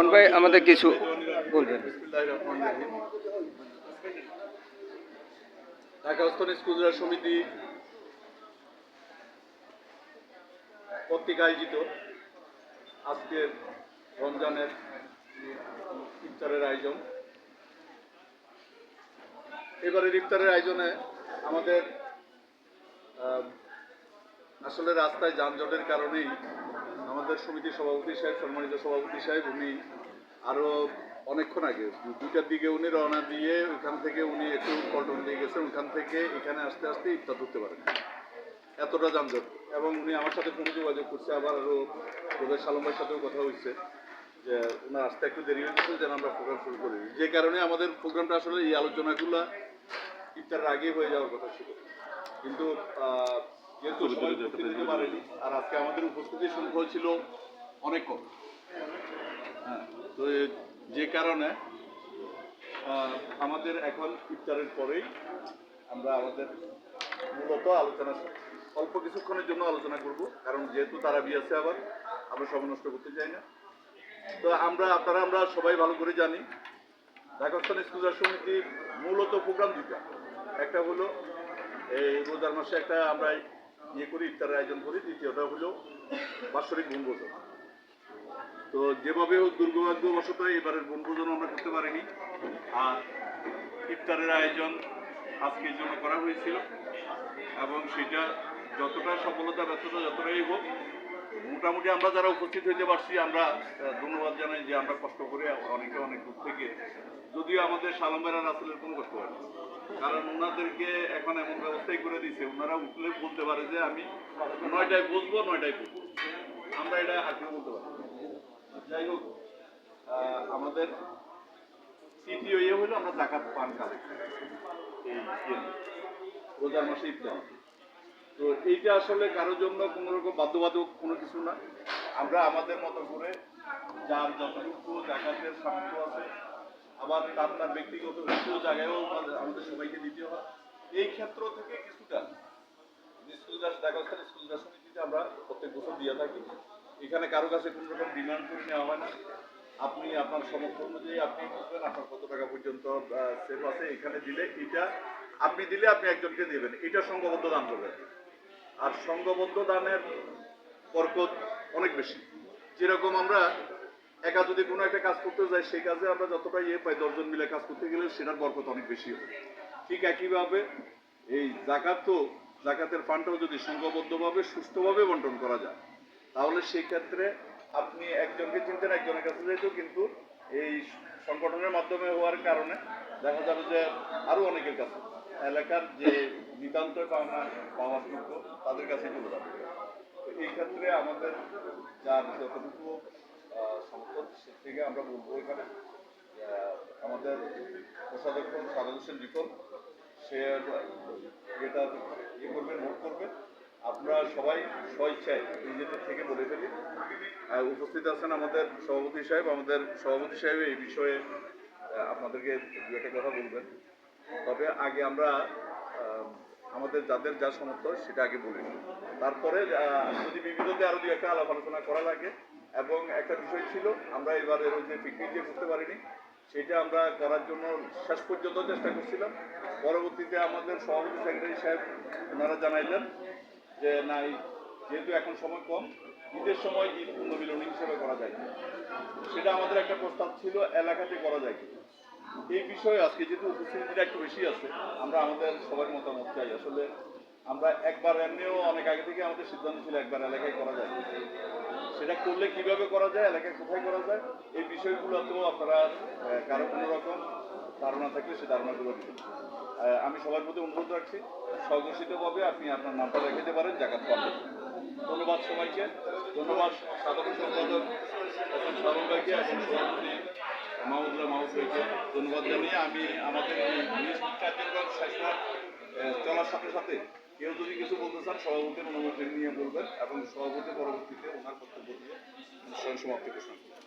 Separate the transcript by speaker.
Speaker 1: মোহন ভাই, আমাদের কিছু বলবেন।
Speaker 2: সমিতি কর্তৃক আয়োজিত আজকের রমজানের ইফতারের আয়োজন। এবারের ইফতারের আয়োজনে আমাদের আসলে রাস্তায় যানজটের কারণেই আমাদের সমিতির সভাপতি সাহেব, সম্মানিত সভাপতি সাহেব, উনি আরও অনেকক্ষণ আগে, দুইটার দিকে উনি রওনা দিয়ে ওইখান থেকে উনি একটু পল্টন দিয়ে গেছেন। ওইখান থেকে এখানে আসতে আসতে ইফতার ধরতে পারেন। এতটা যানজট। এবং উনি আমার সাথে ফোনে যোগাযোগ করছে। আবার আরও রোদের সালম ভাইয়ের সাথেও কথা হয়েছে যে, ওনার আসতে একটু দেরি হয়েছে যেন আমরা প্রোগ্রাম শুরু করি। যে কারণে আমাদের প্রোগ্রামটা আসলে এই আলোচনাগুলো ইফতারের আগে হয়ে যাওয়ার কথা ছিল। কিন্তু পারেনি আর আজকে আমাদের সংখ্যা ছিল অনেক কম। হ্যাঁ তো যে কারণে আমাদের এখন ইফতারের পরেই আমরা আমাদের মূলত আলোচনা অল্প কিছুক্ষণের জন্য আলোচনা করব। কারণ যেহেতু তারা বিয়েছে আবার আমরা সময় নষ্ট করতে চাই না। তো আমরা আপনারা আমরা সবাই ভালো করে জানি ঢাকাস্থান স্কুলার সমিতি মূলত প্রোগ্রাম দুইটা। একটা হলো এই রোজার মাসে একটা আমরা ইয়ে করি, ইফতারের আয়োজন করি, দ্বিতীয়টা হলো বাৎসরিক বনভোজন তো যেভাবে হোক এবারের বনভোজন আমরা করতে পারিনি। আর ইফতারের আয়োজন আজকের জন্য করা হয়েছিল। এবং সেটা যতটা সফলতা, ব্যর্থতা যতটাই হোক, মোটামুটি আমরা যারা উপস্থিত হইতে পারছি, আমরা ধন্যবাদ জানাই যে আমরা কষ্ট করে অনেকে অনেক দূর থেকে যদিও আমাদের সালামেরা রাসেলের কোনো কষ্ট হয় না। কারণ ওনাদেরকে এখন এমন ব্যবস্থাই করে দিছে। ওনারা উঠলে বলতে পারে যে আমি নয়টায় বসবো নয়টায় বসবো। আমরা এটা আগ্রহ বলতে পারি যাই হোক আমাদের তৃতীয় ইয়ে হলো আমরা জাকাত পান কালেকশন ইয়ে, রোজার মাসে ইফতার। তো এইটা আসলে কারোর জন্য কোনো রকম বাধ্যবাধক কোনো কিছু না। আমরা আমাদের মতো করে যার যতটুকু জায়গাতের সামর্থ্য আছে আবার তার তার ব্যক্তিগত কিছু জায়গায়ও আমাদের- সবাইকে দিতে হয়। এই ক্ষেত্র থেকে কিছুটা স্কুল দাস ঢাকা স্কুল দাস আমরা প্রত্যেক বছর দিয়ে থাকি। এখানে কারও কাছে কোনো রকম ডিমান্ড করে নেওয়া হয় না। আপনি আপনার সমর্থন অনুযায়ী আপনি বুঝবেন আপনার কত টাকা পর্যন্ত সেফ আছে এখানে দিলে এটা আপনি দিলে আপনি একজনকে দেবেন। এটা সংঘবদ্ধ দান করবেন। আর সংঘবদ্ধ দানের বরকত অনেক বেশি। যেরকম আমরা একা যদি কোনো একটা কাজ করতে যাই সেই কাজে আমরা যতটা ইয়ে পাই, দশজন মিলে কাজ করতে গেলে সেটার বরকত অনেক বেশি হবে। ঠিক একইভাবে এই জাকাত তো, জাকাতের ফান্ডটাও যদি সংঘবদ্ধভাবে, সুষ্ঠুভাবে বন্টন করা যায়, তাহলে সেই ক্ষেত্রে আপনি একজনকে চিনতেন, একজনের কাছে যেত কিন্তু এই সংগঠনের মাধ্যমে হওয়ার কারণে দেখা যাবে যে আরও অনেকের কাছে এলাকার যে নিতান্ত পাওনা পাওয়ার যোগ্য তাদের কাছে চলে যাবে। এই ক্ষেত্রে আমাদের যার যতটুকু সম্পদ সে থেকে আমরা বলব এখানে। আমাদের কোষাধ্যক্ষ সাদা হোসেন রিপন, সে এটা ইয়ে করবেন নোট করবেন আমরা সবাই স্বইচ্ছায় নিজেদের থেকে বলে ফেলি। উপস্থিত আছেন আমাদের সভাপতি সাহেব। আমাদের সভাপতি সাহেব এই বিষয়ে আপনাদেরকে দু একটা কথা বলবেন। তবে আগে আমরা আমাদের যাদের যা সমর্থ সেটা আগে বলি। তারপরে যদি বিবিধতে আরও দু একটা আলাপ আলোচনা করা লাগে এবং একটা বিষয় ছিল, আমরা এবারে ওই যে পিকনিক যে করতে পারিনি, সেটা আমরা করার জন্য শেষ পর্যন্ত চেষ্টা করছিলাম পরবর্তীতে আমাদের সভাপতি সেক্রেটারি সাহেব ওনারা জানাইলেন যে, না যেহেতু এখন সময় কম, ঈদের সময় ঈদ পুনর্মিলনী হিসেবে করা যায়। সেটা আমাদের একটা প্রস্তাব ছিল, এলাকাতে করা যায়। এই বিষয়ে আজকে যেহেতু উপস্থিতিটা একটু বেশি আছে, আমরা আমাদের সবার মতামত চাই আসলে আমরা একবার এমনিও অনেক আগে থেকে আমাদের সিদ্ধান্ত ছিল একবার এলাকায় করা যায় সেটা করলে কীভাবে করা যায়, এলাকায় কোথায় করা যায়, এই বিষয়গুলো তো আপনারা কারও কোনো রকম ধারণা থাকলে সে ধারণাগুলো দিবেন। আমি সবার প্রতি অনুরোধ রাখছি, স্বঘোষিতভাবে আপনি আপনার নামটা রেখে পারেন, জাকাত পাবেন ধন্যবাদ সবাইকে, ধন্যবাদ সাধারণ সম্পাদক সারুল ভাইকে এবং সভাপতি মাহমুদুল্লাহ মাহমুদ ভাইকে। ধন্যবাদ জানিয়ে আমি আমাদের কার্যক্রম চলার সাথে সাথে কেউ যদি কিছু বলতে চান, সভাপতির অনুমতি নিয়ে বলবেন এবং সভাপতি পরবর্তীতে ওনার বক্তব্য দিয়ে অনুষ্ঠান সমাপ্তি ঘোষণা করবেন।